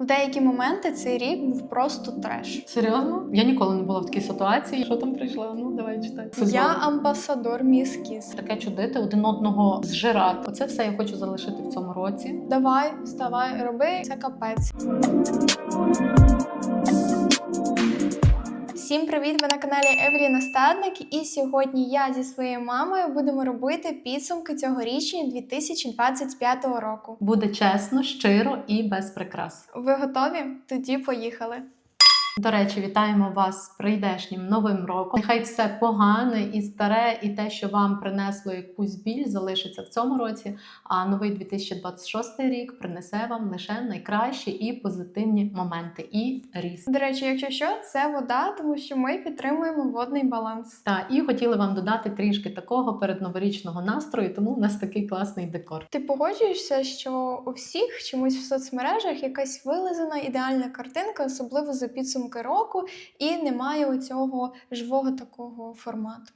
В деякі моменти цей рік був просто треш. Серйозно? Я ніколи не була в такій ситуації. Що там прийшла? Ну давай читай. Я амбасадор міс Кіс. таке чудити, один одного зжирати. Оце все я хочу залишити в цьому році. Давай, вставай, роби це капець. Всім привіт! Ви на каналі Еврі Настадник. І сьогодні я зі своєю мамою будемо робити підсумки цьогорічні 2025 року. Буде чесно, щиро і без прикрас. Ви готові? Тоді поїхали. До речі, вітаємо вас з прийдешнім новим роком. Нехай все погане і старе, і те, що вам принесло якусь біль, залишиться в цьому році. А новий 2026 рік принесе вам лише найкращі і позитивні моменти і ріст. До речі, якщо що, це вода, тому що ми підтримуємо водний баланс. Та і хотіли вам додати трішки такого передноворічного настрою, тому у нас такий класний декор. Ти погоджуєшся, що у всіх чомусь в соцмережах якась вилизана ідеальна картинка, особливо за підсумки року, і немає оцього живого такого формату.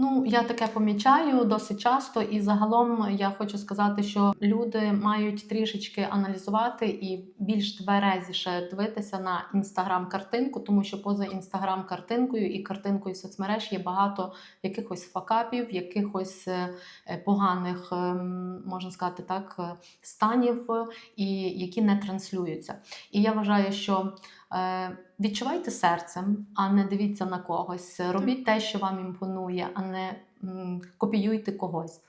Ну, я таке помічаю досить часто, і загалом я хочу сказати, що люди мають трішечки аналізувати і більш тверезіше дивитися на інстаграм-картинку, тому що поза інстаграм-картинкою і картинкою соцмереж є багато якихось факапів, якихось е, поганих, ем, можна сказати так, е, станів, е, і які не транслюються. І я вважаю, що відчувайте серцем, а не дивіться на когось. Робіть те, що вам імпонує, а не копіюйте когось.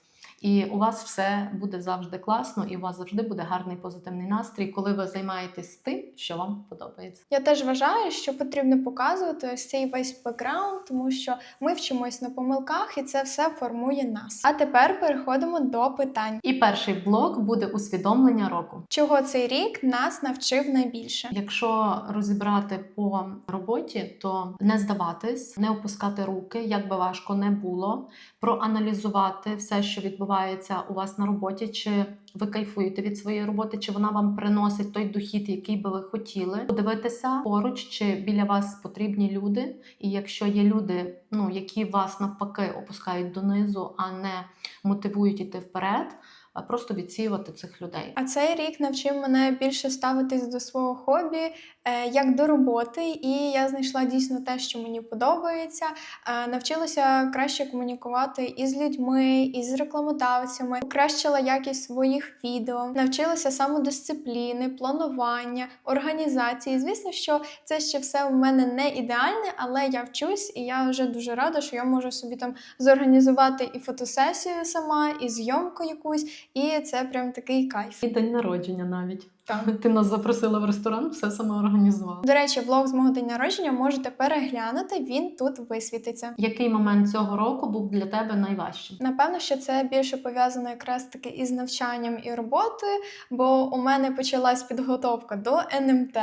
І у вас все буде завжди класно, і у вас завжди буде гарний позитивний настрій, коли ви займаєтесь тим, що вам подобається. Я теж вважаю, що потрібно показувати ось цей весь бекграунд, тому що ми вчимось на помилках, і це все формує нас. А тепер переходимо до питань. І перший блок буде усвідомлення року. Чого цей рік нас навчив найбільше? Якщо розібрати по роботі, то не здаватись, не опускати руки, як би важко не було, проаналізувати все, що відбувається у вас на роботі, чи ви кайфуєте від своєї роботи, чи вона вам приносить той дохід, який би ви хотіли. Подивитися поруч, чи біля вас потрібні люди. І якщо є люди, ну які вас навпаки опускають донизу, а не мотивують іти вперед, просто відсіювати цих людей. А цей рік навчив мене більше ставитись до свого хобі е, як до роботи, і я знайшла дійсно те, що мені подобається. Е, навчилася краще комунікувати із людьми, із рекламодавцями, покращила якість своїх відео, навчилася самодисципліни, планування, організації. Звісно, що це ще все у мене не ідеальне, але я вчусь, і я вже дуже рада, що я можу собі там зорганізувати і фотосесію сама, і зйомку якусь. І це прям такий кайф. І день народження навіть. Так. Ти нас запросила в ресторан, все саме організувала. До речі, влог з мого день народження можете переглянути, він тут висвітиться. Який момент цього року був для тебе найважчим? Напевно, що це більше пов'язано якраз таки із навчанням і роботою, бо у мене почалась підготовка до НМТ,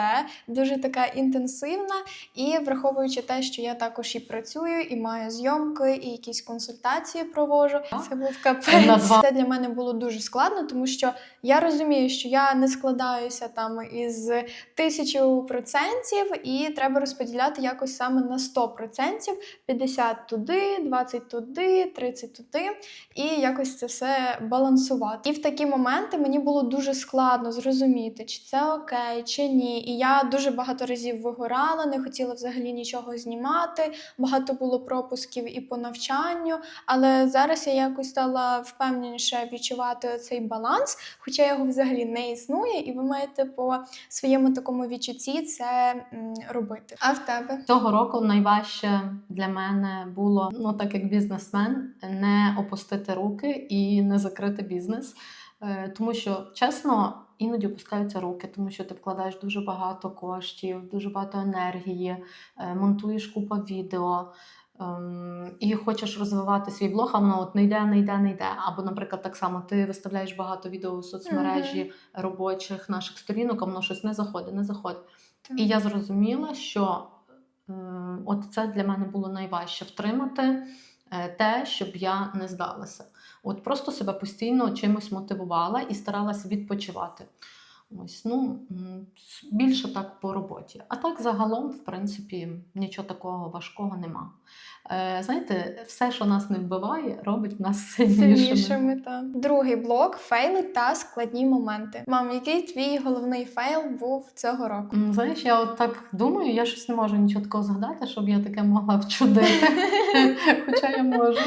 дуже така інтенсивна. І враховуючи те, що я також і працюю, і маю зйомки, і якісь консультації провожу. Це був капець. Це для мене було дуже складно, тому що я розумію, що я не складаюся там із тисячу процентів, і треба розподіляти якось саме на 100 процентів. 50 туди, 20 туди, 30 туди, і якось це все балансувати. І в такі моменти мені було дуже складно зрозуміти, чи це окей, чи ні. І я дуже багато разів вигорала, не хотіла взагалі нічого знімати. Багато було пропусків і по навчанню. Але зараз я якось стала впевненіше відчувати цей баланс, хоча його взагалі не існує, і ви маєте по своєму такому відчутті це робити. А в тебе? Цього року найважче для мене було, ну так як бізнесмен, не опустити руки і не закрити бізнес. Е, Тому що чесно, іноді опускаються руки, тому що ти вкладаєш дуже багато коштів, дуже багато енергії, е, монтуєш купа відео. Ем, І хочеш розвивати свій блог, а воно от не йде, не йде, не йде. Або, наприклад, так само ти виставляєш багато відео у соцмережі робочих наших сторінок, а воно щось не заходить, не заходить. І я зрозуміла, що е, от це для мене було найважче втримати е, те, щоб я не здалася. От просто себе постійно чимось мотивувала і старалася відпочивати. Ось, ну, більше так по роботі. А так загалом, в принципі, нічого такого важкого нема. Е, знаєте, все, що нас не вбиває, робить нас сильнішими. Сильнішими, та. Другий блок фейли та складні моменти. Мам, який твій головний фейл був цього року? Знаєш, я от так думаю, я щось не можу нічого такого згадати, щоб я таке могла вчудити, хоча я можу.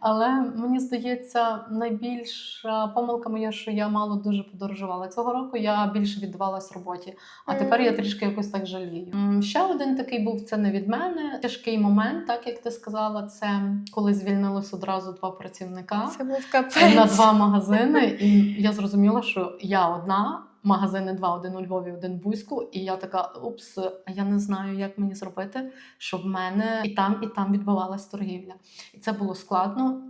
Але мені здається, найбільша помилка моя, що я мало дуже подорожувала. Цього року я більше віддавалась роботі, а тепер я трішки якось так жалію. Ще один такий був це не від мене. Тяжкий момент, так як ти сказала, це коли звільнилось одразу два працівника Це був на два магазини, і я зрозуміла, що я одна. Магазини два, один у Львові, один в Бузьку, і я така: упс, я не знаю, як мені зробити, щоб в мене і там, і там відбувалась торгівля. І це було складно.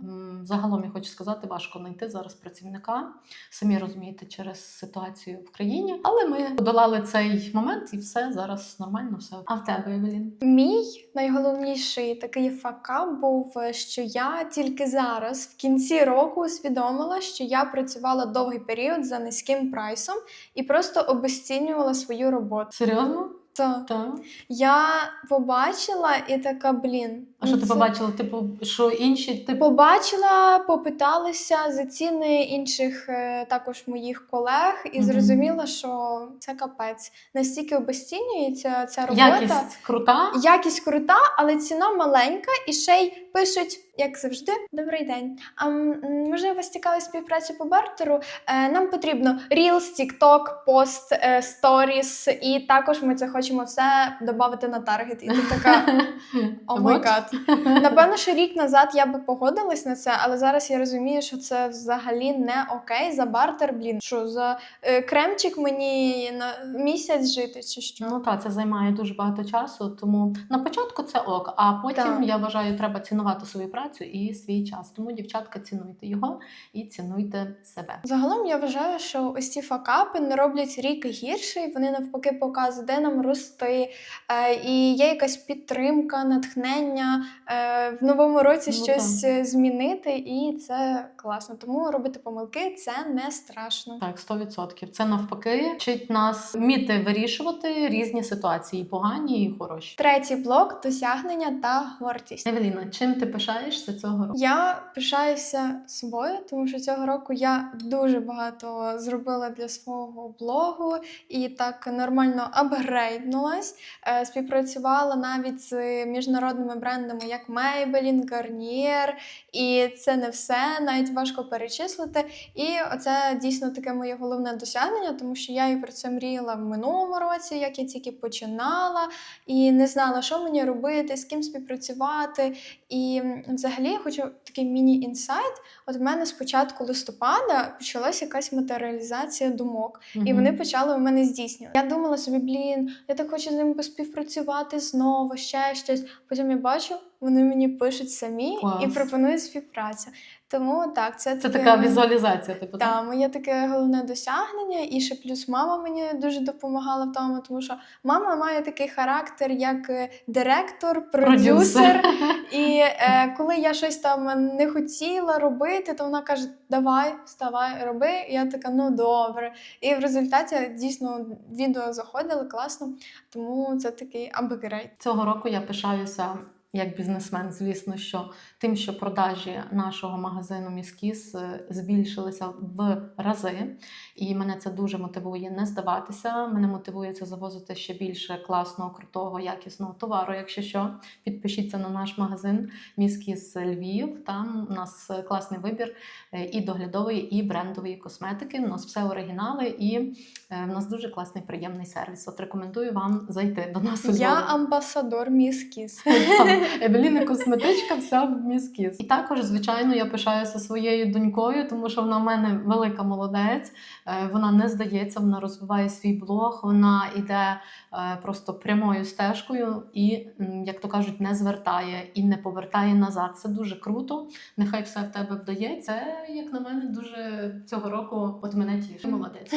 Загалом я хочу сказати, важко знайти зараз працівника. Самі розумієте, через ситуацію в країні. Але ми подолали цей момент, і все зараз нормально. Все. А в тебе, Евелін? Мій найголовніший такий факап був, що я тільки зараз, в кінці року, усвідомила, що я працювала довгий період за низьким прайсом і просто обесцінювала свою роботу. Серйозно? Так. я побачила і така, блін. А що ти це- побачила? Типу, що інші типу. Побачила, попиталася за ціни інших е, також моїх колег, і Мгм. зрозуміла, що це капець. Настільки обесцінюється ця робота. Якість крута. Якість крута, але ціна маленька, і ще й пишуть, як завжди, добрий день. А м, м, можливо, вас цікавить співпраця по бартеру? Е, нам потрібно Reels, TikTok, пост, е, Stories, і також ми це хочемо все додати на таргет. І ти така, о май гад. Напевно, що рік назад я би погодилась на це, але зараз я розумію, що це взагалі не окей за бартер. Блін, що за е, кремчик мені на місяць жити, чи що? Ну так, це займає дуже багато часу, тому на початку це ок, а потім Так. я вважаю, треба цінувати свою працю і свій час. Тому, дівчатка, цінуйте його і цінуйте себе. Загалом я вважаю, що ось ці факапи не роблять рік гірший, вони навпаки показують, де нам рости, е, і є якась підтримка, натхнення е, в новому році Ну, щось е, змінити, і це класно. Тому робити помилки це не страшно. Так, 100%. Це навпаки вчить нас вміти вирішувати різні ситуації, і погані і хороші. Третій блок досягнення та гордість. Евеліна, чим ти пишаєшся цього року? Я пишаюся собою, тому що цього року я дуже багато зробила для свого блогу і так нормально апгрейднулась. Е, Співпрацювала навіть з міжнародними брендами, як Maybelline, Garnier, і це не все, навіть важко перечислити. І оце дійсно таке моє головне досягнення, тому що я і про це мріяла в минулому році, як я тільки починала, і не знала, що мені робити, з ким співпрацювати. І взагалі я хочу такий міні-інсайт. От в мене з початку листопада почалася якась матеріалізація думок, і вони почали у мене здійснювати. Я думала собі, блін, я так хочу з ними поспівпрацювати знову, ще щось. Потім я бачу, вони мені пишуть самі Клас. і пропонують співпрацю. Тому так, це, Це така візуалізація, типу, так? так, моє таке головне досягнення, і ще плюс мама мені дуже допомагала в тому, тому що мама має такий характер, як е, директор, продюсер. І е, коли я щось там не хотіла робити, то вона каже: Давай, вставай, роби. І я така, ну добре. І в результаті дійсно відео заходили класно, тому це такий апгрейд. Цього року я пишаюся як бізнесмен, звісно, що тим, що продажі нашого магазину Міскіс е, збільшилися в рази, і мене це дуже мотивує не здаватися. Мене мотивує це завозити ще більше класного, крутого, якісного товару. Якщо що, підпишіться на наш магазин Міскіс Львів. Там у нас класний вибір е, і доглядової, і брендової косметики. У нас все оригінали, і е, в нас дуже класний приємний сервіс. От рекомендую вам зайти до нас. у Я амбасадор міс Кіс. Там Евеліна косметичка, вся в міскіс. І також, звичайно, я пишаюся своєю донькою, тому що вона в мене велика молодець. Е, Вона не здається, вона розвиває свій блог, вона йде е, просто прямою стежкою і, як то кажуть, не звертає і не повертає назад. Це дуже круто. Нехай все в тебе вдається. Це, як на мене, дуже цього року от мене тішить. Молодець.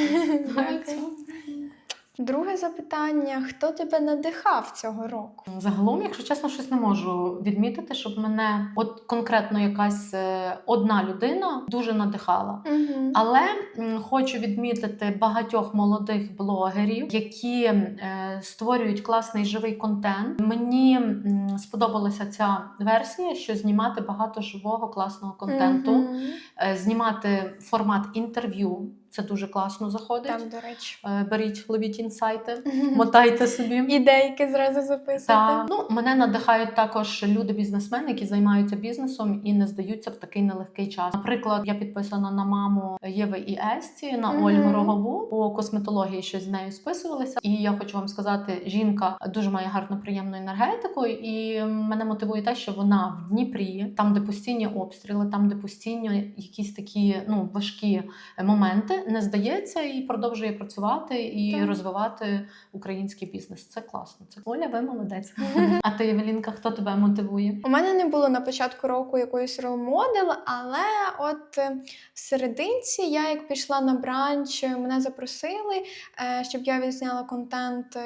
Друге запитання: хто тебе надихав цього року? Загалом, якщо чесно, щось не можу відмітити, щоб мене от конкретно якась е, одна людина дуже надихала. Угу. Але м, хочу відмітити багатьох молодих блогерів, які е, створюють класний живий контент. Мені м, сподобалася ця версія, що знімати багато живого класного контенту, е, знімати формат інтерв'ю. Це дуже класно заходить. Так, до речі. Е, Беріть, ловіть інсайти, мотайте собі. Ідейки зразу записувати. Та ну мене надихають також люди-бізнесмени, які займаються бізнесом і не здаються в такий нелегкий час. Наприклад, я підписана на маму Єви і Есті на Ольгу Рогову по косметології, щось з нею списувалися. І я хочу вам сказати, жінка дуже має гарну приємну енергетику, і мене мотивує те, що вона в Дніпрі, там, де постійні обстріли, там, де постійні якісь такі ну важкі моменти, не здається і продовжує працювати і Так. розвивати український бізнес. Це класно. Це Оля, ви молодець. А ти, Евелінка, хто тебе мотивує? У мене не було на початку року якоїсь рол-модел, але от е, в серединці я як пішла на бранч, е, мене запросили, е, щоб я відзняла контент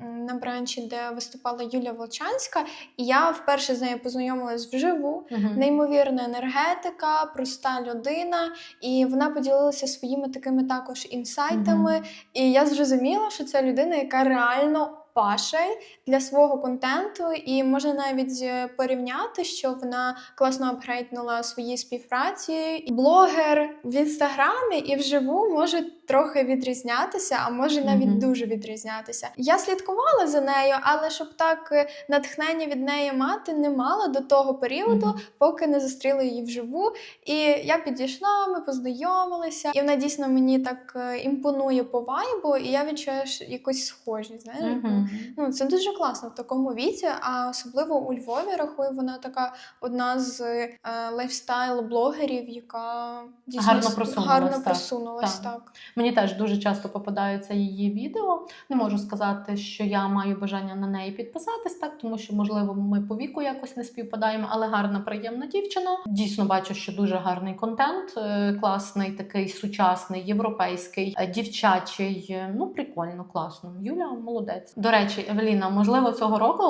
на бранчі, де виступала Юлія Волчанська. І я вперше з нею познайомилась вживу. Неймовірна енергетика, проста людина, і вона поділилася своїми такими також інсайтами. І я зрозуміла, що це людина, яка реально паше для свого контенту, і можна навіть е, порівняти, що вона класно апгрейднула свої співпраці. Блогер в інстаграмі і вживу може трохи відрізнятися, а може навіть Мгм. дуже відрізнятися. Я слідкувала за нею, але щоб так е, натхнення від неї мати не мала до того періоду, Мгм. поки не зустріла її вживу. І я підійшла, ми познайомилися, і вона дійсно мені так е, імпонує по вайбу, і я відчуваю якусь схожість. Знаєш, Мгм. ну це дуже класно в такому віці, а особливо у Львові рахую, вона така одна з е, лайфстайл-блогерів, яка дійсно Гарно просунулась, гарно просунулась. Так. Так. Мені теж дуже часто попадаються її відео. Не можу сказати, що я маю бажання на неї підписатись, так тому що можливо ми по віку якось не співпадаємо, але гарна, приємна дівчина. Дійсно бачу, що дуже гарний контент, е, класний, такий сучасний, європейський, е, дівчачий. Е, Ну прикольно, класно. Юля молодець. До речі, Евеліна, можливо, цього року.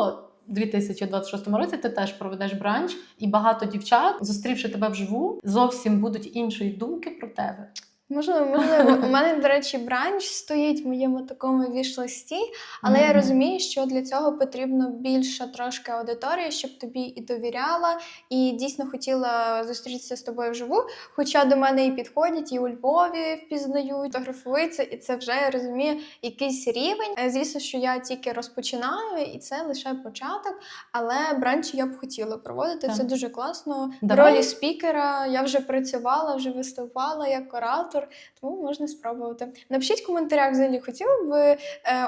2026 році ти теж проведеш бранч, і багато дівчат, зустрівши тебе вживу, зовсім будуть іншої думки про тебе. Можливо, можливо. У мене, до речі, бранч стоїть в моєму такому віш-листі, але я розумію, що для цього потрібно більша трошки аудиторія, щоб тобі і довіряла, і дійсно хотіла зустрітися з тобою вживу. Хоча до мене і підходять, і у Львові впізнають, фотографуються, і це вже я розумію якийсь рівень. Е, Звісно, що я тільки розпочинаю, і це лише початок. Але бранчі я б хотіла проводити. Так. Це дуже класно. В Давай. ролі спікера я вже працювала, вже виступала як оратор, тому можна спробувати. Напишіть в коментарях, взагалі хотіли б ви е,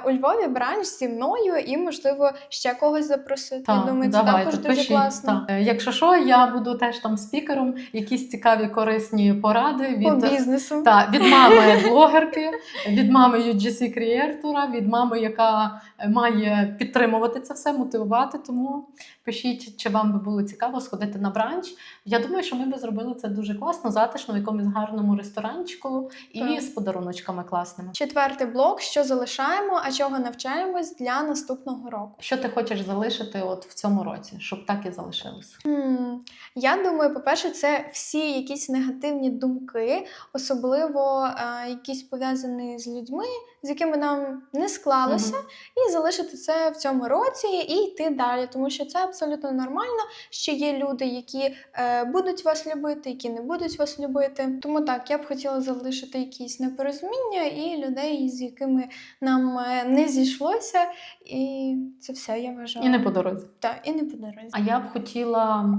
у Львові бранч зі мною і, можливо, ще когось запросити. я думаю, це також дуже пишіть, класно. так. Е, Якщо що, я буду теж там спікером, якісь цікаві корисні поради По від, бізнесу. та, від мами блогерки, від мами UGC креатора, від мами, яка має підтримувати це все, мотивувати. Тому пишіть, чи вам би було цікаво сходити на бранч. Я думаю, що ми би зробили це дуже класно, затишно, в якомусь гарному ресторанчику і Так. з подаруночками класними. Четвертий блок: що залишаємо, а чого навчаємось для наступного року. Що ти хочеш залишити от в цьому році, щоб так і залишилось? Хм, Я думаю, по-перше, це всі якісь негативні думки, особливо е, якісь пов'язані з людьми, з якими нам не склалося, Мгм. і залишити це в цьому році і йти далі, тому що це абсолютно нормально, що є люди, які е, будуть вас любити, які не будуть вас любити. Тому так, я б хотіла залишити якісь непорозуміння і людей, з якими нам е, не зійшлося, і це все я вважаю. І не по дорозі. Так, і не по дорозі. А я б хотіла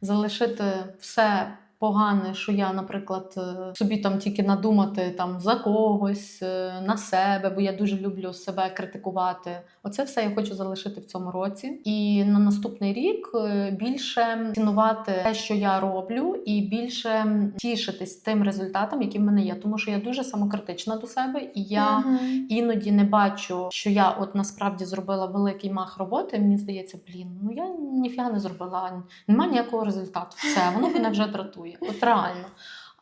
залишити все погане, що я, наприклад, е, собі там тільки надумати там за когось, е, на себе, бо я дуже люблю себе критикувати. Оце все я хочу залишити в цьому році. І на наступний рік е, більше цінувати те, що я роблю, і більше тішитись тим результатом, який в мене є. Тому що я дуже самокритична до себе, і я Мгм. іноді не бачу, що я от насправді зробила великий мах роботи. Мені здається, блін, ну я ніфіга не зробила, немає ніякого результату. Все, воно мене вже дратує. От реально.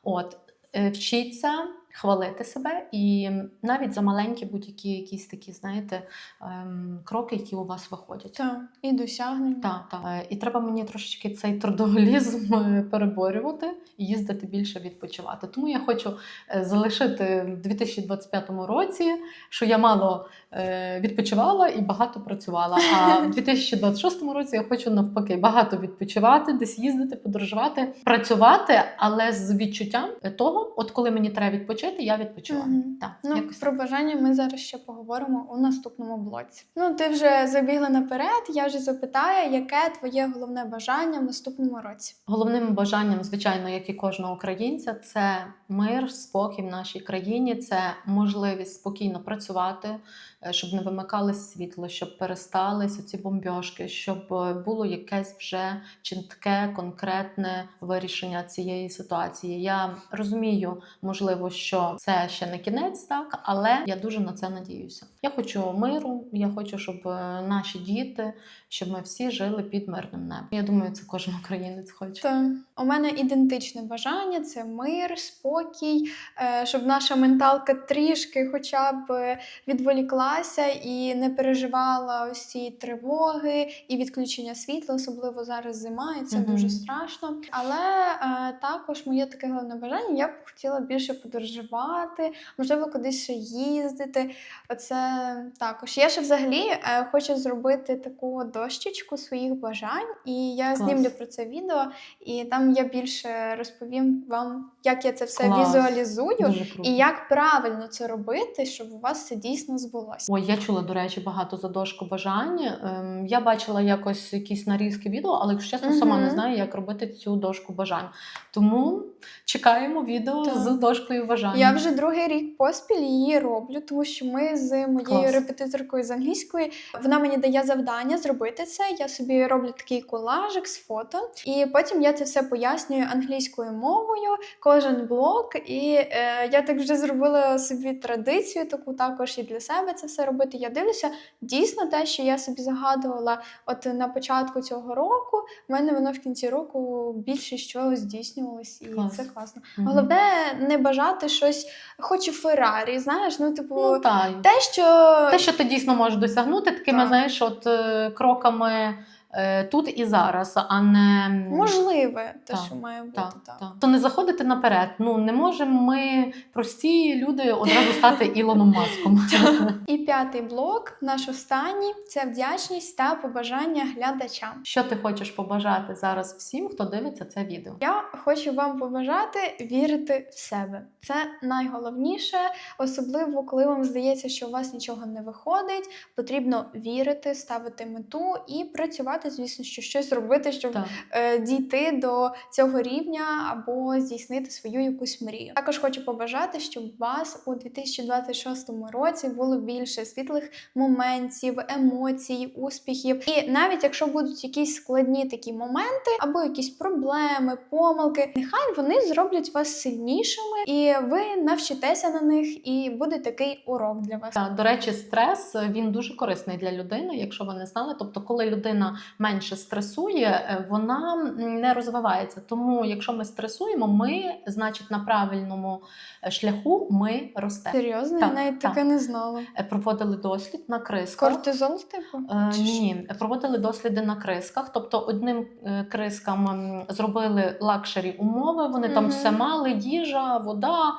От вчиться. вчіться, хвалити себе і навіть за маленькі будь-які якісь такі, знаєте, ем, кроки, які у вас виходять. Так, і досягнення. Так, так. Е, І треба мені трошечки цей трудоголізм е, переборювати і їздити більше відпочивати. Тому я хочу е, залишити в 2025 році, що я мало відпочивала і багато працювала. А в 2026 році я хочу навпаки багато відпочивати, десь їздити, подорожувати, працювати, але з відчуттям того, от коли мені треба відпочити, я відпочиваю. Мгм. Так, Ну, якось про бажання ми зараз ще поговоримо у наступному блоці. Ну, ти вже забігла наперед, я вже запитаю, яке твоє головне бажання в наступному році. Головним бажанням, звичайно, як і кожного українця, це мир, спокій в нашій країні, це можливість спокійно працювати, е, щоб не вимикалось світло, щоб перестались ці бомбьошки, щоб е, було якесь вже чітке, конкретне вирішення цієї ситуації. Я розумію, можливо, що це ще не кінець, так але я дуже на це надіюся. Я хочу миру, я хочу, щоб е, наші діти, щоб ми всі жили під мирним небом. Я думаю, це кожен українець хоче. То у мене ідентичне бажання це мир, спокій, е, щоб наша менталка трішки хоча б е, відволіклася і не переживала ось ці тривоги і відключення світла, особливо зараз зима, і це Мгм. дуже страшно. Але е, також моє таке головне бажання. Я б хотіла більше подорожувати, можливо, кудись ще їздити. Оце також. Я ще взагалі е, хочу зробити таку дощечку своїх бажань, і я Клас. знімлю про це відео, і там я більше розповім вам, як я це все Клас. візуалізую. І як правильно це робити, щоб у вас це дійсно збулося. Ой, я чула, до речі, багато за дошку бажань. Ем, я бачила якось якісь нарізки відео, але якщо чесно, сама не знаю, як робити цю дошку бажань. Тому чекаємо відео Так. з дошкою бажань. Я вже другий рік поспіль її роблю, тому що ми з моєю Клас. репетиторкою з англійської вона мені дає завдання зробити це. Я собі роблю такий колажик з фото, і потім я це все пояснюю англійською мовою, кожен блок. І е, я так вже зробила собі традицію, таку також і для себе це все робити. Я дивлюся, дійсно те, що я собі загадувала, от на початку цього року, в мене воно в кінці року більше що здійснювалось, і Клас. це класно. Угу. Головне не бажати щось, хочу Феррарі, знаєш, ну типу, ну, те, що Те, що ти дійсно можеш досягнути такими, Так. знаєш, от е, кроками тут і зараз, а не можливе, те, що має бути Так, так. так. То не заходити наперед. Ну не можемо ми прості люди одразу стати Ілоном Маском. І п'ятий блок, наш останній, це вдячність та побажання глядачам. Що ти хочеш побажати зараз всім, хто дивиться це відео? Я хочу вам побажати вірити в себе. Це найголовніше, особливо коли вам здається, що у вас нічого не виходить. Потрібно вірити, ставити мету і працювати, звісно, що щось робити, щоб Так. е, дійти до цього рівня або здійснити свою якусь мрію. Також хочу побажати, щоб у вас у 2026 році було більше світлих моментів, емоцій, успіхів. І навіть якщо будуть якісь складні такі моменти або якісь проблеми, помилки, нехай вони зроблять вас сильнішими, і ви навчитеся на них, і буде такий урок для вас. Так, до речі, стрес е, він дуже корисний для людини, якщо ви не знали. Тобто, коли людина менше стресує, е, вона не розвивається. Тому, якщо ми стресуємо, ми, значить, на правильному е, шляху ми ростемо. Серйозно, Так, я навіть так. таке не знала. Е, Проводили дослід на крисках. Кортизол, типу? Е, Ні, проводили досліди на крисках. Тобто одним крискам зробили лакшері умови. Вони там все мали, їжа, вода,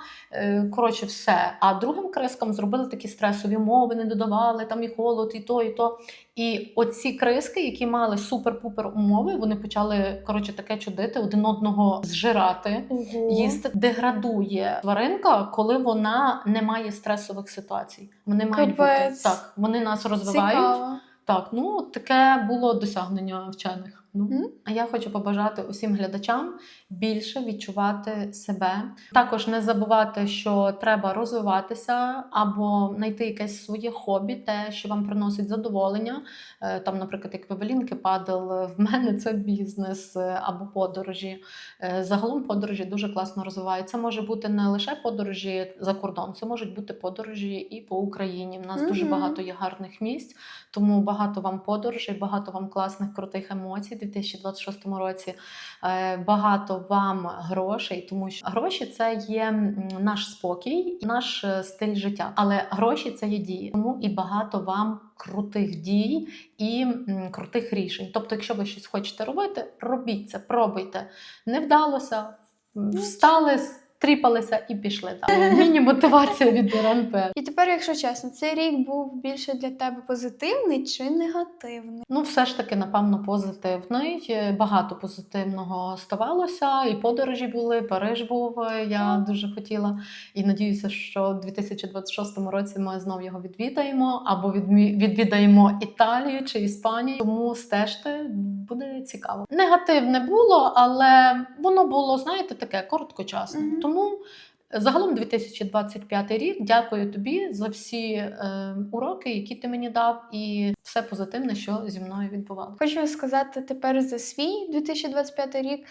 коротше, все. А другим крискам зробили такі стресові умови, не додавали там і холод, і то, і то. І оці криски, які мали супер-пупер умови, вони почали коротше таке чудити, один одного зжирати. угу. Їсти деградує тваринка, коли вона не має стресових ситуацій. Вони мають бути так. Вони нас розвивають. Цікаво. Так, ну таке було досягнення вчених. Ну а я хочу побажати усім глядачам більше відчувати себе. Також не забувати, що треба розвиватися або знайти якесь своє хобі, те, що вам приносить задоволення. Е, Там, наприклад, як вивелінки падал, в мене це бізнес е, або подорожі. Е, Загалом подорожі дуже класно розвиваються. Це може бути не лише подорожі за кордон, це можуть бути подорожі і по Україні. У нас дуже багато є гарних місць. Тому багато вам подорожей, багато вам класних крутих емоцій. У 2026 році. Е, Багато вам грошей, тому що гроші це є наш спокій, наш е, стиль життя. Але гроші це є дії. Тому і багато вам крутих дій і крутих рішень. Тобто, якщо ви щось хочете робити, робіть це, пробуйте. Не вдалося, встали встали, стріпалися і пішли. Там міні-мотивація від РНП. І тепер, якщо чесно, цей рік був більше для тебе позитивний чи негативний? Ну, все ж таки, напевно, позитивний. Багато позитивного ставалося. І подорожі були, Париж був. е, Я дуже хотіла. І надіюся, що в 2026 році ми знов його відвідаємо або відвідаємо Італію чи Іспанію. Тому стежте, буде цікаво. Негативне було, але воно було, знаєте, таке короткочасне. Мгм. Тому. Загалом 2025 рік дякую тобі за всі е, уроки, які ти мені дав, і все позитивне, що зі мною відбувалося. Хочу сказати тепер за свій 2025 рік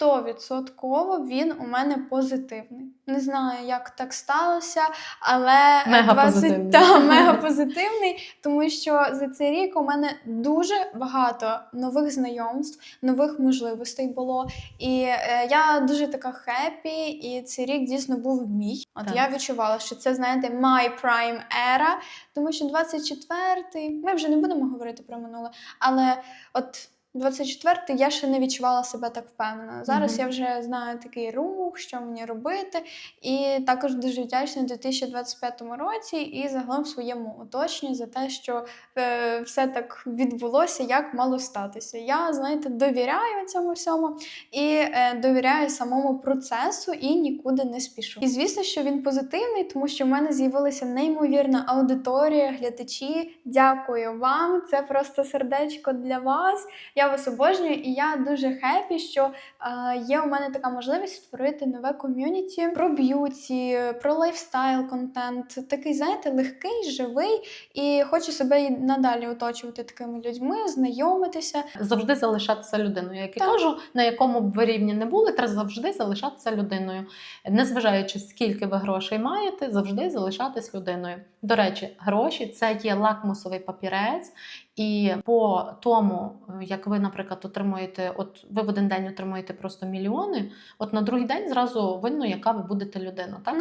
100% він у мене позитивний. Не знаю, як так сталося, але Мега 20 позитивний. Та, мега позитивний, тому що за цей рік у мене дуже багато нових знайомств, нових можливостей було. І е, я дуже така хеппі, і цей рік дійсно був мій. От Так. я відчувала, що це, знаєте, my prime era, тому що 24-й, ми вже не будемо говорити про минуле, але от 24-й я ще не відчувала себе так впевнено. Зараз Мгм. я вже знаю такий рух, що мені робити. І також дуже вдячна 2025 році і загалом своєму оточенню за те, що е, все так відбулося, як мало статися. Я, знаєте, довіряю цьому всьому і е, довіряю самому процесу і нікуди не спішу. І звісно, що він позитивний, тому що в мене з'явилася неймовірна аудиторія, глядачі. Дякую вам. Це просто сердечко для вас. Я вас обожнюю, і я дуже хепі, що е, є у мене така можливість створити нове ком'юніті про б'юті, про лайфстайл контент. Такий, знаєте, легкий, живий, і хочу себе і надалі оточувати такими людьми, знайомитися. Завжди залишатися людиною. Як я Так. кажу, на якому б ви рівні не були, треба завжди залишатися людиною. Незважаючи, скільки ви грошей маєте, завжди залишатись людиною. До речі, гроші це є лакмусовий папірець, і по тому, е, як ви, наприклад, отримуєте, от ви в один день отримуєте просто мільйони, от на другий день зразу видно, яка ви будете людина. Так?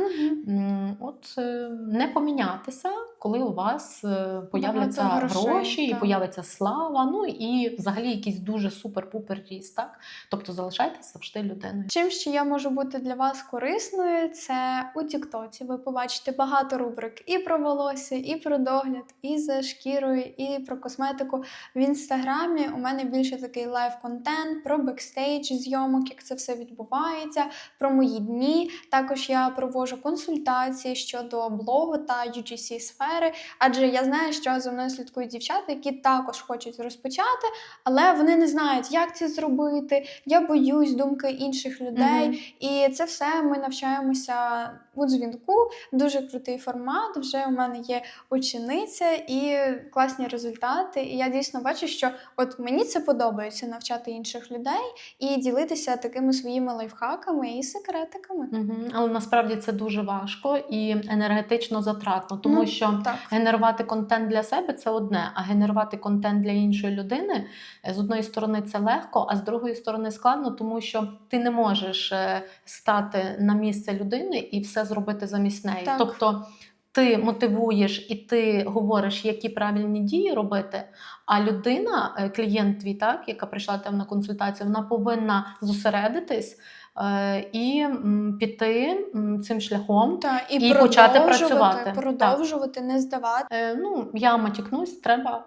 М, От е, не помінятися, коли у вас е, появляться грошей, гроші, і появиться слава, ну і взагалі якийсь дуже супер-пупер ріст. Так? Тобто залишайтесь завжди людиною. Чим ще я можу бути для вас корисною, це у Тіктоці. Ви побачите багато рубрик і про волосся, і про догляд, і за шкірою, і про косметику. В інстаграмі у мене більше такий лайв-контент про бекстейдж зйомок, як це все відбувається, про мої дні. Також я проводжу консультації щодо блогу та UGC сфери, адже я знаю, що за мною слідкують дівчата, які також хочуть розпочати, але вони не знають, як це зробити. Я боюсь думки інших людей. Мгм. І це все ми навчаємося у дзвінку. Дуже крутий формат. Вже у мене є учениця і класні результати. І я дійсно бачу, що от мені це подобається навчати інших людей і ділитися такими своїми лайфхаками і секретиками. Мгм. Але насправді це дуже важко і енергетично затратно, тому Ну, що Так. Генерувати контент для себе це одне, а генерувати контент для іншої людини е, з одної сторони це легко, а з другої сторони складно, тому що ти не можеш е, стати на місце людини і все зробити замість неї. Так. Тобто ти мотивуєш і ти говориш, які правильні дії робити. А людина, е, клієнт твій, так, яка прийшла там на консультацію, вона повинна зосередитись і піти цим шляхом. Та, і, І почати працювати. продовжувати, не здавати. Е, ну, я матікнусь, треба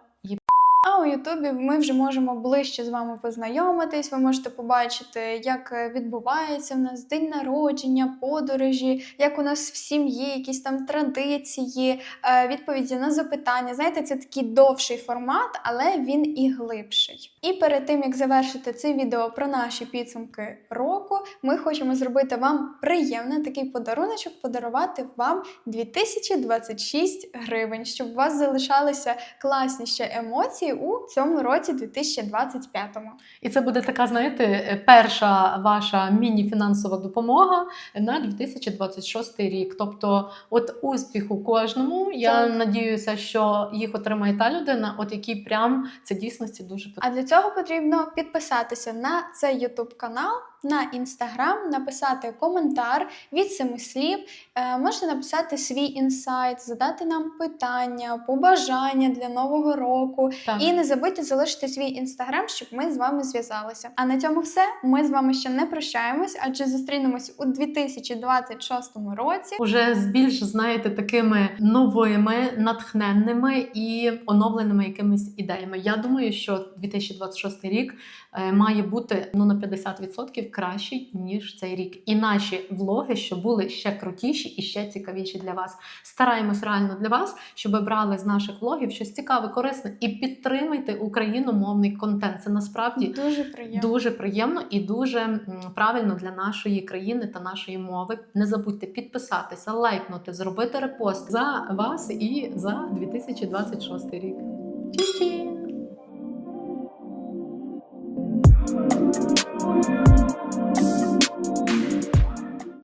А у Ютубі ми вже можемо ближче з вами познайомитись. Ви можете побачити, як е, відбувається в нас день народження, подорожі, як у нас в сім'ї, якісь там традиції, е, відповіді на запитання. Знаєте, це такий довший формат, але він і глибший. І перед тим як завершити це відео про наші підсумки року, ми хочемо зробити вам приємний такий подаруночок, подарувати вам 2026 гривень, щоб у вас залишалися класні ще емоції у цьому році 2025. І це буде така, знаєте, е, перша ваша міні-фінансова допомога на 2026 рік. Тобто, от успіху кожному. Я Так. надіюся, що їх отримає та людина, от якій прям це дійсності дуже потрібно. А для цього потрібно підписатися на цей YouTube канал, на інстаграм, написати коментар від семи слів. Е, можете написати свій інсайт, задати нам питання, побажання для нового року. Так. І не забудьте залишити свій інстаграм, щоб ми з вами зв'язалися. А на цьому все. Ми з вами ще не прощаємось, адже зустрінемось у 2026 році. Уже з більш знаєте такими новими, натхненними і оновленими якимись ідеями. Я думаю, що 2026 рік е, має бути ну на 50% кращий ніж цей рік. І наші влоги, що були ще крутіші і ще цікавіші для вас. Стараємось реально для вас, щоб ви брали з наших влогів щось цікаве, корисне і підтримайте україномовний контент. Це насправді Дуже приємно. Дуже приємно і дуже правильно для нашої країни та нашої мови. Не забудьте підписатися, лайкнути, зробити репост за вас і за 2026 рік.